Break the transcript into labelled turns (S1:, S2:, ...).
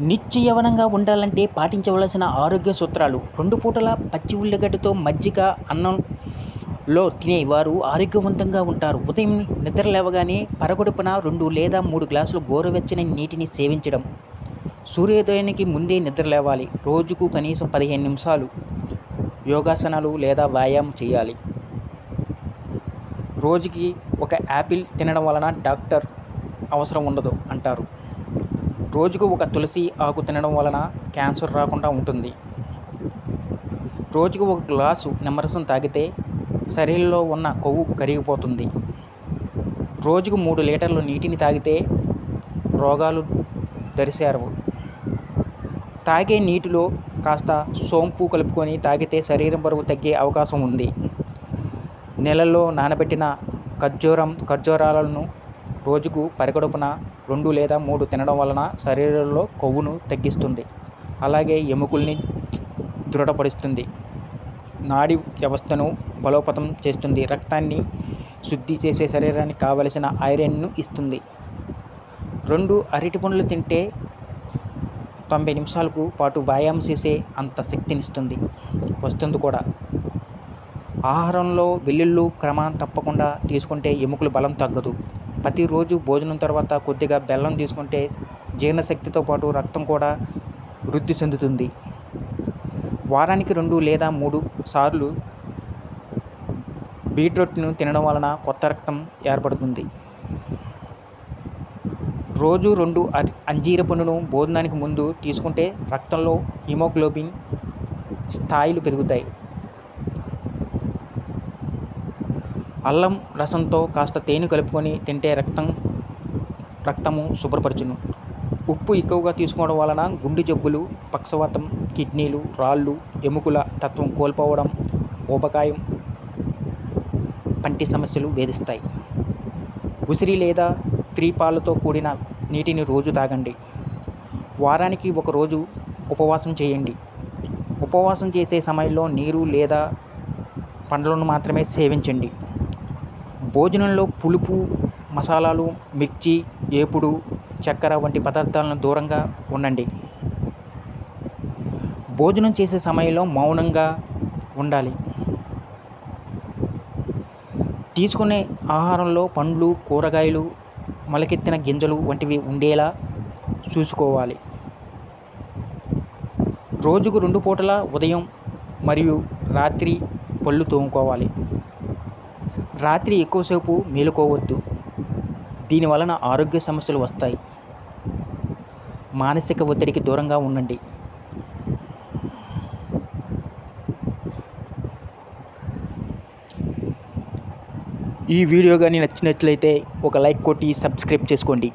S1: నిత్య యవనంగా ఉండాలంటే పాటించవలసిన ఆరోగ్య సూత్రాలు. రెండు పూటల పచ్చి ఉల్లిగడ్డతో మజ్జిగ అన్నంలో తినే వారు ఆరోగ్యవంతంగా ఉంటారు. ఉదయం నిద్ర లేవగానే పరగొడుపున రెండు లేదా మూడు గ్లాసులు గోరువెచ్చని నీటిని సేవించడం. సూర్యోదయానికి ముందే నిద్ర లేవాలి. రోజుకు కనీసం పదిహేను నిమిషాలు యోగాసనాలు లేదా వ్యాయామం చేయాలి. రోజుకి ఒక యాపిల్ తినడం వలన డాక్టర్ అవసరం ఉండదు అంటారు. రోజుకు ఒక తులసి ఆకు తినడం వలన క్యాన్సర్ రాకుండా ఉంటుంది. రోజుకు ఒక గ్లాసు నిమ్మరసం తాగితే శరీరంలో ఉన్న కొవ్వు కరిగిపోతుంది. రోజుకు మూడు లీటర్లు నీటిని తాగితే రోగాలు దరిసేరవు. తాగే నీటిలో కాస్త సోంపు కలుపుకొని తాగితే శరీరం బరువు తగ్గే అవకాశం ఉంది. నెలలో నానబెట్టిన ఖర్జూరం ఖర్జూరాలను రోజుకు పరిగడుపున రెండు లేదా మూడు తినడం వలన శరీరంలో కొవ్వును తగ్గిస్తుంది. అలాగే ఎముకల్ని దృఢపరుస్తుంది. నాడి వ్యవస్థను బలోపతం చేస్తుంది. రక్తాన్ని శుద్ధి చేసే శరీరానికి కావలసిన ఐరన్ను ఇస్తుంది. రెండు అరటి పండ్లు తింటే తొంభై నిమిషాలకు పాటు వ్యాయామం చేసే అంత శక్తినిస్తుంది వస్తుంది కూడా. ఆహారంలో వెల్లుల్లు క్రమం తప్పకుండా తీసుకుంటే ఎముకలు బలం తగ్గదు. ప్రతిరోజు భోజనం తర్వాత కొద్దిగా బెల్లం తీసుకుంటే జీర్ణశక్తితో పాటు రక్తం కూడా వృద్ధి చెందుతుంది. వారానికి రెండు లేదా మూడు సార్లు బీట్రూట్ను తినడం వలన కొత్త రక్తం ఏర్పడుతుంది. రోజు రెండు అర్- అంజీర పండును భోజనానికి ముందు తీసుకుంటే రక్తంలో హిమోగ్లోబిన్ స్థాయిలు పెరుగుతాయి. అల్లం రసంతో కాస్త తేనె కలుపుకొని తింటే రక్తం రక్తము శుభ్రపరచును. ఉప్పు ఎక్కువగా తీసుకోవడం వలన గుండె జబ్బులు పక్షవాతం కిడ్నీలు రాళ్ళు ఎముకల తత్వం కోల్పోవడం ఊబకాయం పంటి సమస్యలు వేధిస్తాయి. ఉసిరి లేదా త్రీపాలతో కూడిన నీటిని రోజు తాగండి. వారానికి ఒక రోజు ఉపవాసం చేయండి. ఉపవాసం చేసే సమయంలో నీరు లేదా పండ్లను మాత్రమే సేవించండి. భోజనంలో పులుపు మసాలాలు మిర్చి ఏపుడు చక్కెర వంటి పదార్థాలను దూరంగా ఉండండి. భోజనం చేసే సమయంలో మౌనంగా ఉండాలి. తీసుకునే ఆహారంలో పండ్లు కూరగాయలు మొలకెత్తిన గింజలు వంటివి ఉండేలా చూసుకోవాలి. రోజుకు రెండు పూటల ఉదయం మరియు రాత్రి పళ్ళు తోముకోవాలి. రాత్రి ఎక్కువసేపు మేలుకోవద్దు. దీని వలన ఆరోగ్య సమస్యలు వస్తాయి. మానసిక ఒత్తిడికి దూరంగా ఉండండి. ఈ వీడియో కానీ నచ్చినట్లయితే ఒక లైక్ కొట్టి సబ్స్క్రైబ్ చేసుకోండి.